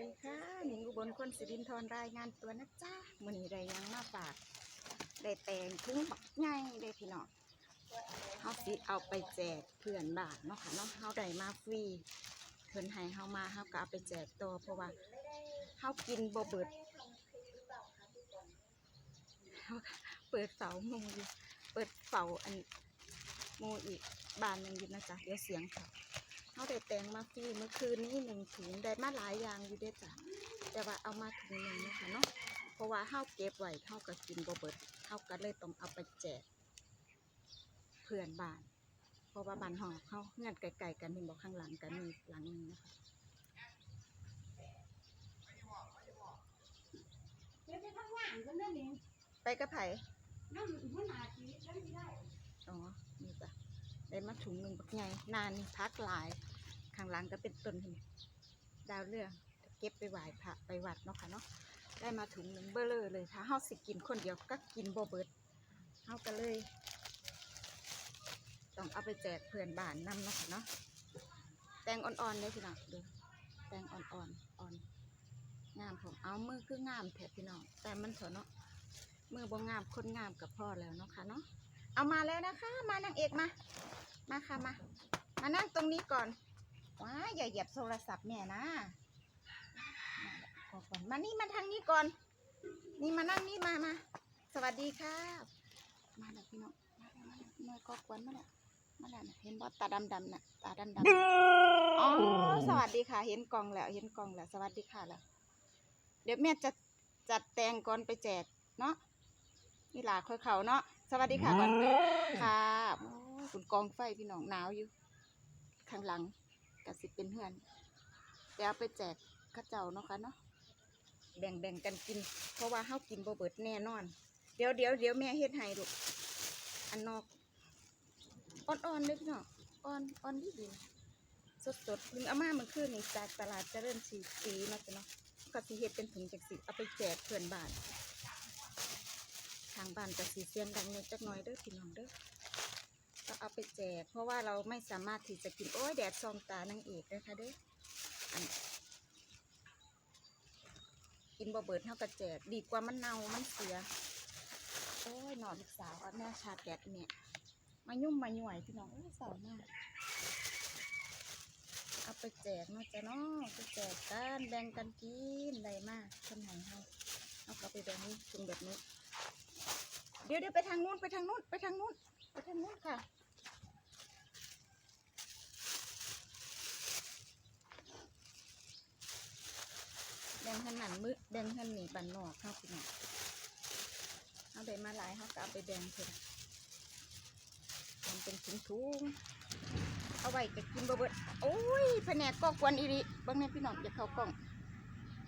ดีค่ะหนิงอุบลคนสิรินทรรายงานตัวนะจ้ามือนี้ได้ยังมาฝากได้แตงถุงบักใหญ่ได้พี่น้องเฮาสิเอาไปแจกเพื่อนบ้านเนาะค่ะเนาะเฮาได้มาฟรีเพิ่อนให้เฮามาเฮาก็เอาไปแจกต่อเพราะว่าเฮากินบ่เบิดเปิดเสาหมูอยู่เปิดเสาอันหมูอีกบานหนึ่งอยู่นะจ๊ะเดี๋ยวเสียงเขา เขาได้แตงมาฟรีเมื่อคืนนี้หนึ่งถุงได้มาหลายอย่างอยู่เด้จ้ะแต่ว่าเอามาถุงหนึ่งนะคะเนาะเพราะว่าเฮาเก็บไว้เฮาก็กินบ่เบิดเฮาก็เลยต้องเอาไปแจกเพื่อนบ้าน เพราะว่าบ้านหอเฮาเงื่อนไกลๆกันเห็นบอกข้างหลังกันมีหลังนึงนะคะไปกระไผนั่นหัวหนาชีวิตนั่นไม่ได้อ๋อนี่จ้ะได้มาถุงหนึ่งบักใหญ่นานนี่พักหลาย ข้างหลังก็เป็นต้นนี่ดาวเรืองเก็บไปไหว้พระไปวัดเนาะค่ะเนาะได้มาถุงหนึ่งเบอร์เลยเลยถ้าเฮาสิกินคนเดียวก็กินบ่เบิดเฮาก็เลย ต้องเอาไปแจกเพื่อนบ้านนำเนาะค่ะเนาะแตงอ่อนๆเลยพี่น้องดูแตงอ่อนๆอ่อนงามผมเอามือคืองามแถบพี่น้องแต่มันเถอะเนาะมือบ่งามคนงามกับพ่อแล้วเนาะค่ะเนาะเอามาแล้วนะคะ มานางเอกมา มาค่ะมา มานั่งตรงนี้ก่อน ว้ายอย่าเหยียบโทรศัพท์แม่นะขอก่อนมานี่มาทางนี้ก่อน นี่มานั่งนี่มามา สวัสดีค่ะ มาแล้วพี่น้องมาแล้วมาแล้วพี่น้อยก็กวนมาแล้วมาแล้วนะเห็นบอตาดำดำๆน่ะ ตาดำดำๆอ๋อ สวัสดีค่ะ เห็นกล่องแล้ว เห็นกล่องแล้ว สวัสดีค่ะแล้ว เดี๋ยวแม่จะจัดแตงก่อนไปแจกเนาะนี่หลาค่อยเขาเนาะ สวัสดีค่ะก่อนค่ะโอ้ยคุณกองไฟพี่น้องหนาวอยู่ ข้างหลัง กสิเป็นเพื่อนเดี๋ยวเอาไปแจกข้าเจ้าเนาะค่ะเนาะแบ่งแบ่งกันกิน เพราะว่าเฮากินบ่เบิดแน่นอน เดี๋ยวเดี๋ยวเดี๋ยวแม่เฮ็ดให้ลูกอันนอกอ่อนๆเลยพี่น้องอ่อนอ่อนดีดีสดสดๆเพิ่งเอามามื่อคืนนี่จากตลาดเจริญสีสีมาจ้ะเนาะก็สิเฮ็ดเป็นถุงจักสิเอาไปแจกเพื่อนบ้านทางบ้านก็สิเสียงดังนิดจักหน่อยเด้อพี่น้องเด้อ ก็เอาไปแจก เพราะว่าเราไม่สามารถที่จะกิน โอ้ยแดดส่องตานางเอกนะคะเด้อกินบ่เบิดเท่ากับแจก ดีกว่ามันเน่ามันเสีย โอ้ยหนอนลูกสาวเอาแม่ชาแกดเนี่ยมายุ่มมาหน่วยพี่น้องโอ้ยสาวมากเอาไปแจกนะจ้ะเนาะไปแจกกันแบ่งกันกินได้มากคนไหนเฮาเอากลับไปแบบนี้จุงแบบนี้ เดี๋ยวเดี๋ยวไปทางนู้นไปทางนู้นไปทางนู้นไปทางนู้นค่ะ แบ่งขนาดมือแบ่งขนาดหนีบันนอกเข้าพี่น้องเอาได้มาหลายเขาก็เอาไปแบ่งเพิ่นมันเป็นถุงถุงๆเอาไว้ก็กินบ่เบิดโอ้ยแผนกก็กวนอีริบางแน่พี่น้องอย่าเข้ากล้อง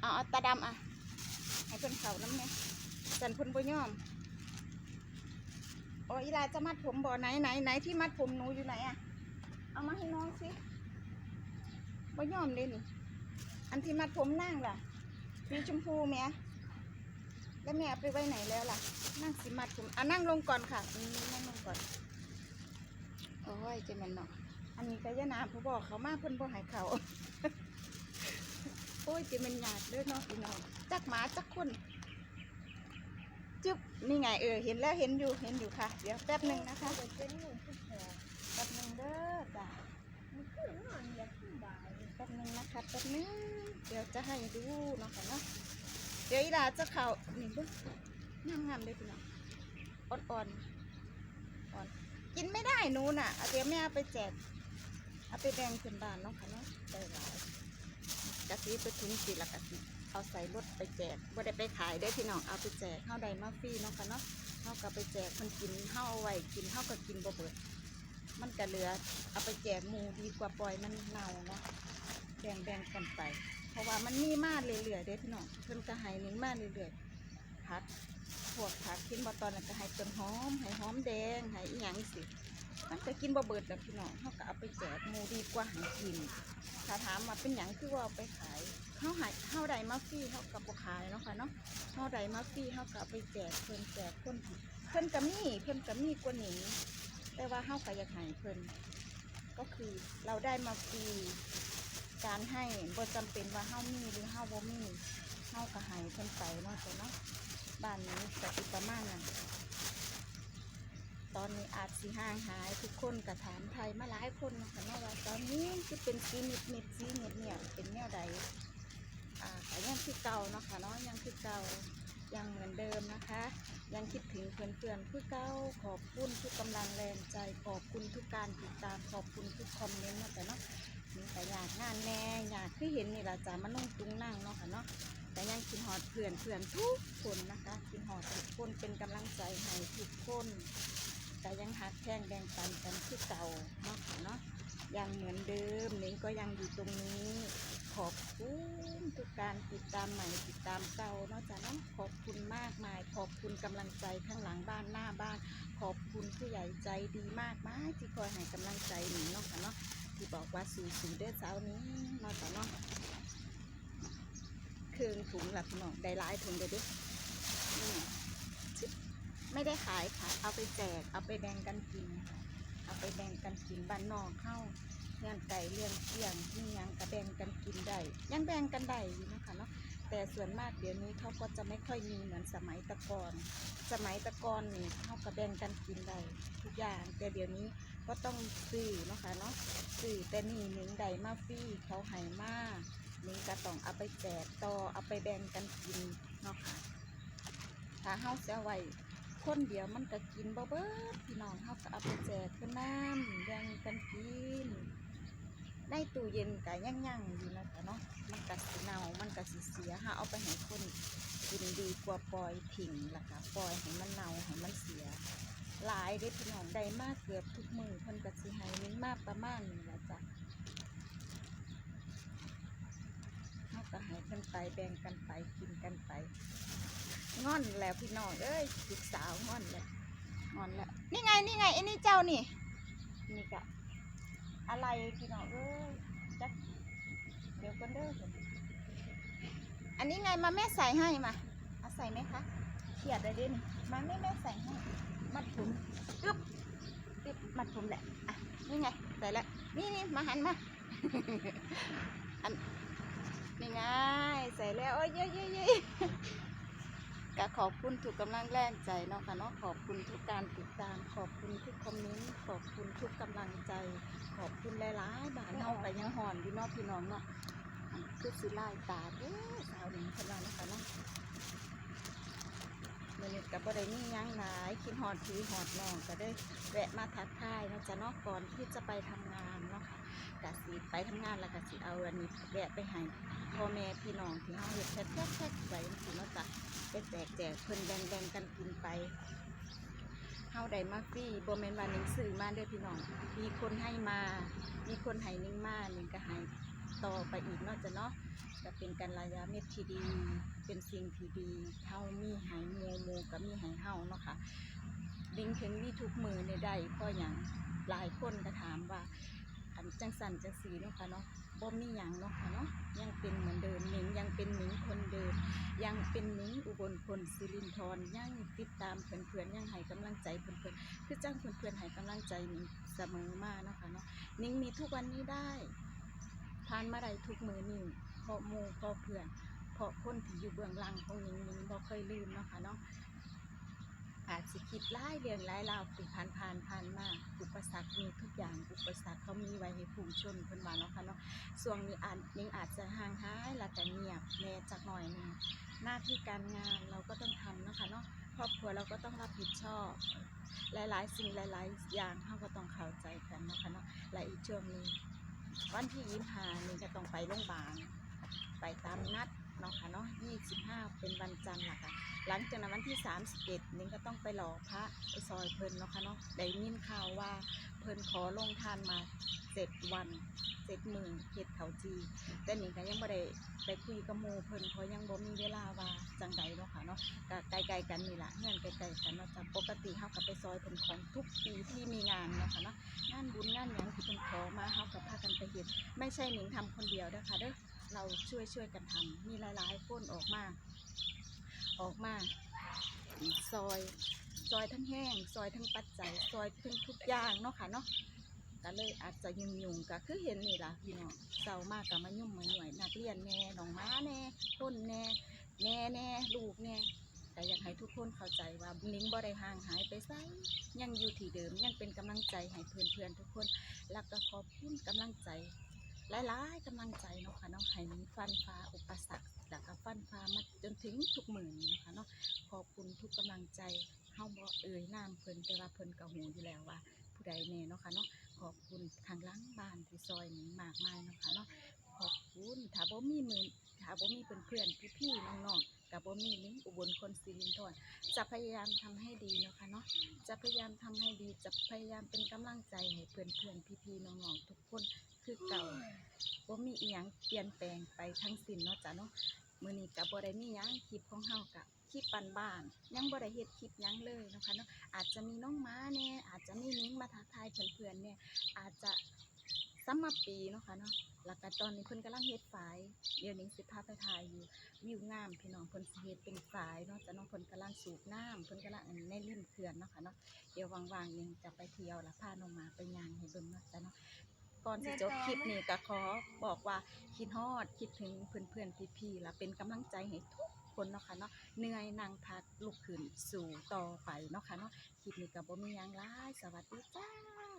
เอาเอาตาดำอะ ให้เพิ่นเขาน้ำเนี่ยสันเพิ่นบ่ยอมโอ้ยอีลาจะมัดผมบ่อไหนไหนไหนที่มัดผมหนูอยู่ไหนอะ เอามาให้น้องสิบ่ยอมเลยนี่อันที่มัดผมนั่งล่ะ สีชมพูแม่แล้วแม่เอาไปไว้ไหนแล้วล่ะ นั่งสิมัดผมอะนั่งลงก่อนค่ะนั่งลงก่อนโอ้ยเจมันเนาะอันนี้ก็ยะนาผู้บอกเขามาเพิ่นบ่ใหายเขาโอ้ยเจมันหยาดเด้อเนาะพี่น้องจักหมาจักคนจึ๊บนี่ไงเออเห็นแล้วเห็นอยู่เห็นอยู่ค่ะ เดี๋ยวแป๊บหนึ่งนะคะแทนแป๊บหนึ่งเด้อจ้ะ มันคือนอนอยากสบาย แป๊บ นะคะแป๊บนึงเดี๋ยวจะให้ดูเนาะค่ะเนาะเดี๋ยวอีลาจะเข่านี่เดูงามงามๆเลยพี่น้องอ่อนๆอ่อนกินไม่ได้นูน่ะเอาเดี๋ยวแม่เอาไปแจกเอาไปแบ่งเพื่อนบ้านเนาะค่ะเนาะได้หลายกะทิไปถุงสีละกะทิเอาใส่รถไปแจกบ่ได้ไปขายได้พี่น้องเอาไปแจกเฮาได้มาฟรีเนาะค่ะเนาะเฮาก็ไปแจกคนกินเฮาเอาไว้กินเฮาก็กินบ่เบิดมันก็เหลือเอาไปแจกหมูดีกว่าปล่อยมันเน่าเนาะ บ่งแบ่งกันไป เพราะว่ามันมีมาเรื่อยๆเด้พี่น้องเพิ่นก็ให้หนึ่งมาเรื่อยๆผักพวกผักกินบ่ตอนนั้นก็ให้ต้นหอมให้หอมแดงให้อีหยังสิมันก็กินบ่เบิดแล้วพี่น้องเขาก็เอาไปแจกหมูดีกว่าให้กินถ้าถามว่าเป็นหยังคือว่าเอาไปขายเฮาหายเฮาได้มาฟรีเฮาก็บ่ขายเนาะค่ะเนาะเฮาได้มาฟรีเฮาก็เอาไปแจกเพิ่นแจกคนที่เพิ่นก็มีเพิ่นก็มีกว่านี้แต่ว่าเฮาก็อยากให้เพิ่นก็คือเราได้มาฟรี การให้บ่จำเป็นว่าเฮามีหรือเฮาบ่มีเฮาก็ให้เพิ่นไปเนาะจ้ะเนาะบ้านนี้ก็สิประมาณนั้นตอนนี้อาจสิห่างหายทุกคนก็ถามไทยมาหลายคนนะคะเนาะว่าตอนนี้สิเป็นสีนิดนิดสีเงียบเงียเป็นแนวใดอ่าก็ยังคือเก่าเนาะค่ะเนาะยังคือเก่ายังเหมือนเดิมนะคะ ยังคิดถึงเพื่อนๆคือเก่าขอบคุณทุกกำลังแรงใจ ขอบคุณทุกการติดตามขอบคุณทุกคอมเมนต์นาะแต่เนาะมีแต่อยากงานแน่อยากคือเห็นนี่แหละจ้ามานุ่งตุ้งนั่งเนาะค่ะเนาะแต่ยังคิดหอดเพื่อนเพื่อนทุกคนนะคะคิดหอดทุกคนเป็นกำลังใจให้ทุกคนแต่ยังหักแข้งแบ่งปันกันคือเก่าเนาะค่ะเนาะยังเหมือนเดิมเล้งก็ยังอยู่ตรงนี้ ขอบคุณทุกการติดตามใหม่ติดตามเก่าเนาะจ้ะเนาะขอบคุณมากมาย ขอบคุณกำลังใจข้างหลังบ้านหน้าบ้าน ขอบคุณผู้ใหญ่ใจดีมากมายที่คอยให้กำลังใจหนูเนาะค่ะเนาะที่บอกว่าสู่สู่เด้อเช้านี้เนาะจ้ะเนาะเครื่องถุงหลับหนองได้หลายถุงเลยดิไม่ได้ขายค่ะ เอาไปแจกเอาไปแบ่งกันกิน เอาไปแบ่งกันกินบ้านนอกเข้า งื่อนไก่เรื่องเที่ยงนี่ยังกระแบ่งกันกินได้ยังแบ่งกันได้อยู่นะคะเนาะแต่ส่วนมากเดี๋ยวนี้เขาก็จะไม่ค่อยมีเหมือนสมัยตะกอนสมัยตะกอนนี่เขากระแบ่งกันกินได้ทุกอย่าง แต่เดี๋ยวนี้ก็ต้องซื้อเนาะค่ะเนาะซื้อแต่นี่หนึ่งใดมาฟรีเขาให้มาหนึ่ก็ต้องเอาไปแจกต่อเอาไปแบ่งกันกินเนาะค่ะถ้าเฮาจะเอาไว้คนเดียวมันก็กินบ่เบิดพี่น้องเฮาก็เอาไปแจกเพื่อนน้ำแบ่งกันกิน ในตู้เย็นก็ย่างๆอยู่นะคะเนาะมันก็สิเน่ามันก็สิเสียหาเอาไปให้คนกินดีกว่าปล่อยทิ้งล่ะค่ะปล่อยให้มันเน่าให้มันเสีย หลายได้พี่น้องได้มากเกือบทุกมือเพิ่นก็สิให้นิ้งมากประมาณนี้ละจ้ะเฮาก็ให้เพิ่นไปแบ่งกันไปกินกันไปงอนแล้วพี่น้องเอ้ยลูกสาวงอนแล้วงอนแล้วนี่ไงนี่ไงไอ้นี่เจ้านี่นี่กะ อะไรพี่น้องเอ้ยจักเดี๋ยวกันเด้ออันนี้ไงมาแม่ใส่ให้มาเอาใส่ไหมคะเขียดเลยดินมาแม่แม่ใส่ให้มัดผมอึ๊บอึ๊บมัดผมแหละอะนี่ไงใส่แล้วนี่นี่มาหันมาอันนี่ไงใส่แล้วโอ้ยเย้ยเย้ยเย้ย ก็ขอบคุณทุกกำลังแรงใจเนาะค่ะเนาะขอบคุณทุกการติดตาม ขอบคุณทุกคอมเมนต์ขอบคุณทุกกำลังใจ ขอบคุณหลายๆบาทเฮาไปยังหอนอยู่เนอกพี่น้องเนาะคือสิไล่ตาเด้อสาวหนึ่งคนนั้นนะคะเนาะมือนี้ก็บ่ได้มีหยังหลายคิดฮอดพี่ฮอดนองก็ได้แวะมาทักทายเนาะจะเนาะก่อนที่จะไปทำงาน กะสิไปทำงานแล้วก็สิเอาอันนี้แวะไปให้พ่อแม่พี่น้องที่เฮาเฮ็ดแพ็คๆๆไว้จังซี่เนาะจ้ะไปแจกแจกเพิ่นแบ่งๆกันกินไปเฮาได้มาฟรีบ่แม่นว่าหนึงซื้อมาเด้อพี่น้อง มีคนให้มา มีคนให้หนึงมาหนึงก็ให้ต่อไปอีกเนาะจ้ะเนาะก็เป็นการระยะเม็ดที่ดี เป็นสิ่งที่ดีเฮามีให้หมู่หมู่ก็มีให้เฮาเนาะค่ะลิงถึงมีทุกมือในได้เพราะหยังหลายคนก็ถามว่า นจังสันจังสีเนาะค่ะเนาะบ่มีหยังเนาะค่ะเนาะยังเป็นเหมือนเดิมหนิงยังเป็นหนิงคนเดิมยังเป็นหนิงอุบลพลสิรินทรยังติดตามเพื่อนๆยังให้กำลังใจเพื่อนๆคือจ้างเพื่อนๆให้กำลังใจหนิงเสมอมาเนาะค่ะเนาะหนิงมีทุกวันนี้ได้ผ่านมาได้ทุกมือนี่เพราะมูเพราะเพื่อนเพราะคนที่อยู่เบื้องหลังของหนิงหนิงบ่เคยลืมเนาะค่ะเนาะ อาจสิคิดหลายเรื่องหลายราวที่ผ่านผ่านผ่านมาก อุปสรรคมีทุกอย่างอุปสรรคเขามีไว้ให้พุ่งชนเพิ่นว่าเนาะค่ะเนาะช่วงนี้อาจยังอาจจะห่างหายล้วแต่เงียบแน่จักหน่อยนึงหน้าที่การงานเราก็ต้องทำนะคะเนาะครอบครัวเราก็ต้องรับผิดชอบ หลายๆ สิ่งหลายๆ อย่างเราก็ต้องเข้าใจกันเนาะค่ะเนาะและอีกช่วงหนึงวันที่ยิ้มหานี่ก็ต้องไปโรงพยาบาลไปตามนัดเนาะค่ะเนาะ25 เป็นวันจันทร์ล่ะค่ะ หลังจากนั้นวันที่ 31นิ้งก็ต้องไปหล่อพระไปซอยเพิ่นเนาะค่ะเนาะได้ยินข่าวว่าเพิ่นขอลงทานมาเจ็ดวันเจ็ดมือเฮ็ดเขาจี แต่นี่ก็ยังบ่ได้ไปคุยกับหมู่เพิ่นเพราะยังบ่มีเวลาว่าจังใดเนาะค่ะเนาะก็ไกลๆกันนี่ล่ะเฮือนไกลๆกันเนาะจ้ะปกติเฮาก็ไปซอยเพิ่นของทุกปีที่มีงานเนาะค่ะเนาะงานบุญงานหยังที่เพิ่นขอมาเฮาก็พากันไปเฮ็ดไม่ใช่หนิงทำคนเดียวเด้อค่ะเด้อเราช่วยช่วยๆกันทำมีหลายๆคนออกมา ออกมาซอย ซอยทั้งแห้ง ซอยทั้งปัจจัย ซอยทั้งทุกอย่างเนาะค่ะเนาะก็เลยอาจจะยุ่งยุ่งก็คือเห็นนี่ล่ะพี่น้องเศร้ามากกับมายุ่งมาหน่วยนักเรียนแน่น้องม้าแน่ต้นแน่แม่แน่ลูกแน่แต่อยากให้ทุกคนเข้าใจว่านิ้งบ่ได้ห่างหายไปไสยังอยู่ที่เดิมยังเป็นกำลังใจให้เพื่อนๆทุกคน แล้วก็ขอบคุณกำลังใจ หลายๆกำลังใจเนาะค่ะเนาะให้นิ้ฟันฟ้าอุปสรรคแล้วก็ฟันฟ้ามาจนถึงทุกหมื่นนะคะเนาะขอบคุณทุกกำลังใจเฮาบ่เอ่ยนามเพิ่นแต่ว่าเพิ่นก็หูอยู่แล้วว่า ผู้ใดแน่เนาะค่ะเนาะขอบคุณทางล้างบ้านที่ซอยนี้มากมายเนาะค่ะเนาะขอบคุณถ้าบ่มีมือถ้าบ่มีเพื่อนๆพี่ๆน้องๆกับบ่มีนิ้งอุบลคนสิรินทรจะพยายามทำให้ดีเนาะค่ะเนาะจะพยายามทำให้ดีจะพยายามเป็นกำลังใจให้เพื่อนๆพี่ๆน้องๆทุกคน คือเก่าบ่มีอีหยังเปลี่ยนแปลงไปทั้งสิ้นเนาะจ้ะเนาะมื้อนี้ก็บ่ได้มีหยังคลิปของเฮาก็คลิปปันบ้านยังบ่ได้เฮ็ดคลิปหยังเลยนะคะเนาะอาจจะมีน้องม้าเนี่ยอาจจะมีนิ้งมาทักทายเพื่อนๆเนี่ยอาจจะซ้ำมาปีเนาะค่ะเนาะแล้วก็ตอนนี้เพิ่นกำลังเฮ็ดฝาย เดี๋ยวนิ้งสิพาไปถ่ายอยู่วิวงามพี่น้องเพิ่นสิเฮ็ดเป็นฝายเนาะจะน้องเพิ่นกำลังสูบน้ำเพิ่นกำลังอันในริมเขื่อนเนาะค่ะเนาะเดี๋ยวว่างๆนิ้งจะไปเที่ยวแล้วพาน้องมาไปย่างให้เบิ่งเนาะจ้ะเนาะ ก่อนสิจบคลิปนี้ก็ขอบอกว่าคิดฮอดคิดถึงเพื่อนๆพี่ๆและเป็นกำลังใจให้ทุกคนเนาะค่ะเนาะเหนื่อยนั่งพักลุกขึ้นสู่ต่อไปเนาะค่ะเนาะคลิปนี้กับบ่มีหยังหลายสวัสดีจ้า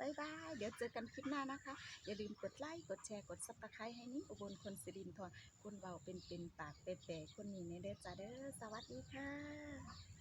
บายบายเดี๋ยวเจอกันคลิปหน้านะคะ อย่าลืมกดไลค์กดแชร์กดซับสไครต์ให้นิ้งอุบลคนสิรินทรคนเบาเป็นเป็นปากเปะๆคนนี้ในเด้อจ้าเด้อสวัสดีค่ะ